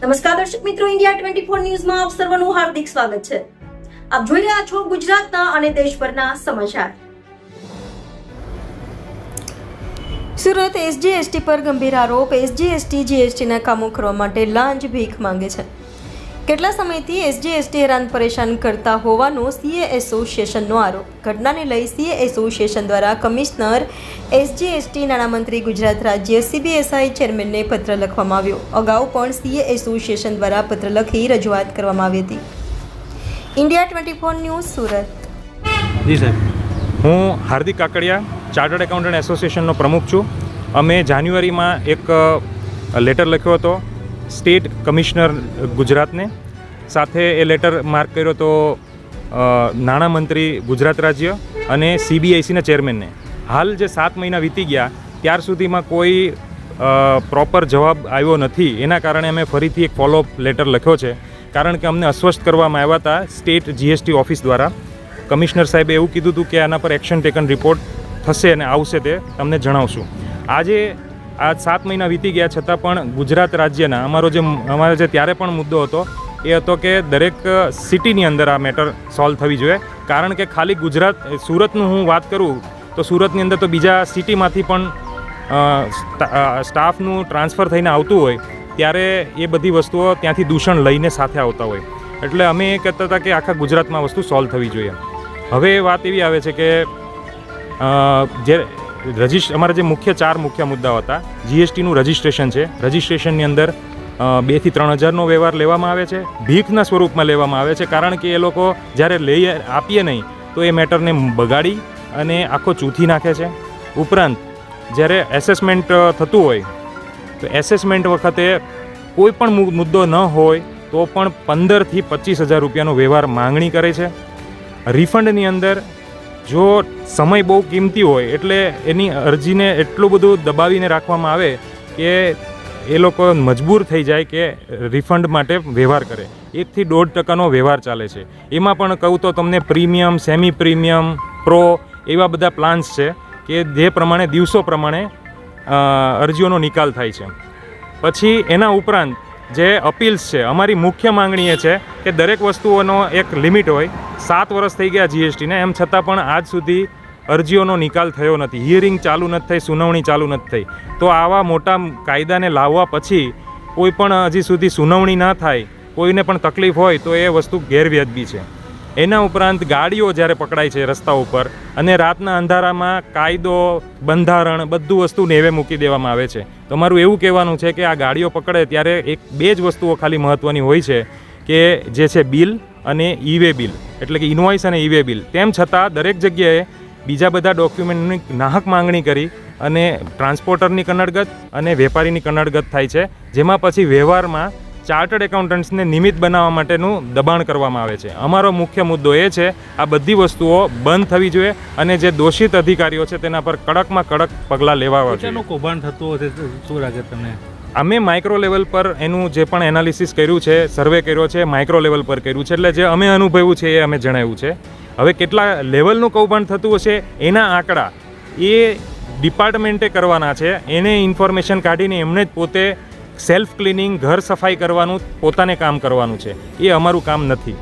નમસ્કાર દર્શક મિત્રો ઇન્ડિયા ટ્વેન્ટી ફોર ન્યૂઝમાં આપ સર્વનું હાર્દિક સ્વાગત છે. આપ જોઈ રહ્યા છો ગુજરાતના અને દેશભરના સમાચાર. સુરત એસજી એસટી પર ગંભીર આરોપ. એસજી એસટી જીએસટીના કામો કરવા માટે લાંચ ભીખ માંગે છે. કેટલા સમયથી એસજી, એસટી હેરાન પરેશાન કરતા હોવાનો સીએ એસોસિએશનનો આરોપ. ઘટનાને લઈ સીએ એસોસિએશન દ્વારા કમિશનર એસજી, એસટી નાણામંત્રી ગુજરાત રાજ્ય સીબીએસઆઈ ચેરમેનને પત્ર લખવામાં આવ્યો. અગાઉ પણ સીએ એસોસિએશન દ્વારા પત્ર લખી રજૂઆત કરવામાં આવી હતી. India twenty four news, Surat. જી સાહેબ. હું હાર્દિક કાકડિયા, ચાર્ટર્ડ એકાઉન્ટન્ટ એસોસિએશનનો પ્રમુખ છું. અમે જાન્યુઆરીમાં એક લેટર લખ્યો હતો. સ્ટેટ કમિશનર ગુજરાતને. સાથે એ લેટર માર્ક કર્યો તો નાણામંત્રી ગુજરાત રાજ્ય અને સીબીઆઈસીના ચેરમેનને. હાલ જે સાત મહિના વીતી ગયા, ત્યાર સુધીમાં કોઈ પ્રોપર જવાબ આવ્યો નથી. એના કારણે અમે ફરીથી એક ફોલોઅપ લેટર લખ્યો છે. કારણ કે અમને અસ્વસ્થ કરવામાં આવ્યા હતા સ્ટેટ જીએસટી ઓફિસ દ્વારા. કમિશનર સાહેબે એવું કીધું હતું કે આના પર એક્શન ટેકન રિપોર્ટ થશે અને આવશે તે તમને જણાવશું. આજે આ સાત મહિના વીતી ગયા છતાં પણ ગુજરાત રાજ્યના અમારો જે અમારો જે ત્યારે પણ મુદ્દો હતો, એ હતો કે દરેક સિટીની અંદર આ મેટર સોલ્વ થવી જોઈએ. કારણ કે ખાલી ગુજરાત સુરતનું હું વાત કરું, તો સુરતની અંદર તો બીજા સિટીમાંથી પણ સ્ટાફનું ટ્રાન્સફર થઈને આવતું હોય, ત્યારે એ બધી વસ્તુઓ ત્યાંથી દૂષણ લઈને સાથે આવતા હોય. એટલે અમે એ કહેતા હતા કે આખા ગુજરાતમાં વસ્તુ સોલ્વ થવી જોઈએ. હવે વાત એવી આવે છે કે જે રજિસ્ટ અમારા જે મુખ્ય ચાર મુખ્ય મુદ્દાઓ હતા જીએસટીનું રજિસ્ટ્રેશન છે. રજિસ્ટ્રેશનની અંદર બેથી ત્રણ હજારનો વ્યવહાર લેવામાં આવે છે. ભીખના સ્વરૂપમાં લેવામાં આવે છે. કારણ કે એ લોકો જ્યારે લઈએ આપીએ નહીં, તો એ મેટરને બગાડી અને આખો ચૂથી નાખે છે. ઉપરાંત, જ્યારે એસેસમેન્ટ થતું હોય, તો એસેસમેન્ટ વખતે કોઈ પણ મુદ્દો ન હોય, તો પણ પંદરથી પચીસ હજાર રૂપિયાનો વ્યવહાર માંગણી કરે છે. રિફંડની અંદર જો સમય બહુ કિંમતી હોય એટલે એની અરજીને એટલું બધું દબાવીને રાખવામાં આવે કે એ લોકો મજબૂર થઈ જાય કે રિફંડ માટે વ્યવહાર કરે. એકથી દોઢ ટકાનો વ્યવહાર ચાલે છે. એમાં પણ કહું તો તમને પ્રીમિયમ સેમી પ્રીમિયમ પ્રો એવા બધા પ્લાન્સ છે કે જે પ્રમાણે, દિવસો પ્રમાણે અરજીઓનો નિકાલ થાય છે. પછી એના ઉપરાંત જે અપીલ્સ છે, અમારી મુખ્ય માંગણી એ છે કે દરેક વસ્તુઓનો એક લિમિટ હોય સાત વર્ષ થઈ ગયા જીએસટીને, એમ છતાં પણ આજ સુધી અરજીઓનો નિકાલ થયો નથી. હિયરિંગ ચાલુ નથી થઈ, સુનાવણી ચાલુ નથી થઈ. તો આવા મોટા કાયદાને લાવવા પછી કોઈ પણ હજી સુધી સુનાવણી ના થાય, કોઈને પણ તકલીફ હોય તો એ વસ્તુ ગેરવ્યાજબી છે. એના ઉપરાંત ગાડીઓ જ્યારે પકડાય છે રસ્તા ઉપર અને રાતના અંધારામાં કાયદો, બંધારણ બધું વસ્તુ નેવે મૂકી દેવામાં આવે છે. તો મારું એવું કહેવાનું છે કે આ ગાડીઓ પકડે ત્યારે એક બે જ વસ્તુઓ ખાલી મહત્ત્વની હોય છે કે જે છે બિલ અને ઈવે બિલ એટલે કે ઇનવોઇસ અને ઈવે બિલ. તેમ છતાં દરેક જગ્યાએ બીજા બધા ડોક્યુમેન્ટની નાહક માંગણી કરી અને ટ્રાન્સપોર્ટરની કન્નડગત અને વેપારીની કન્નડગત થાય છે જેમાં પછી વ્યવહારમાં ચાર્ટર્ડ એકાઉન્ટન્ટ્સને નિમિત્ત બનાવવા માટેનું દબાણ કરવામાં આવે છે. અમારો મુખ્ય મુદ્દો એ છે આ બધી વસ્તુઓ બંધ થવી જોઈએ અને જે દોષિત અધિકારીઓ છે તેના પર કડકમાં કડક પગલાં લેવા જોઈએ. કૌભાંડ થતું હોય શું લાગે તમને? અમે માઇક્રો લેવલ પર એનું જે પણ એનાલિસિસ કર્યું છે સર્વે કર્યો છે માઇક્રો લેવલ પર કર્યું છે, એટલે જે અમે અનુભવ્યું છે એ અમે જણાવ્યું છે. હવે કેટલા લેવલનું કૌભાંડ થતું હશે, એના આંકડા એ ડિપાર્ટમેન્ટે કરવાના છે. એને ઇન્ફોર્મેશન કાઢીને એમણે જ પોતે સેલ્ફ ક્લિનિંગ ઘર સફાઈ કરવાનું, પોતાને કામ કરવાનું છે. એ અમારું કામ નથી.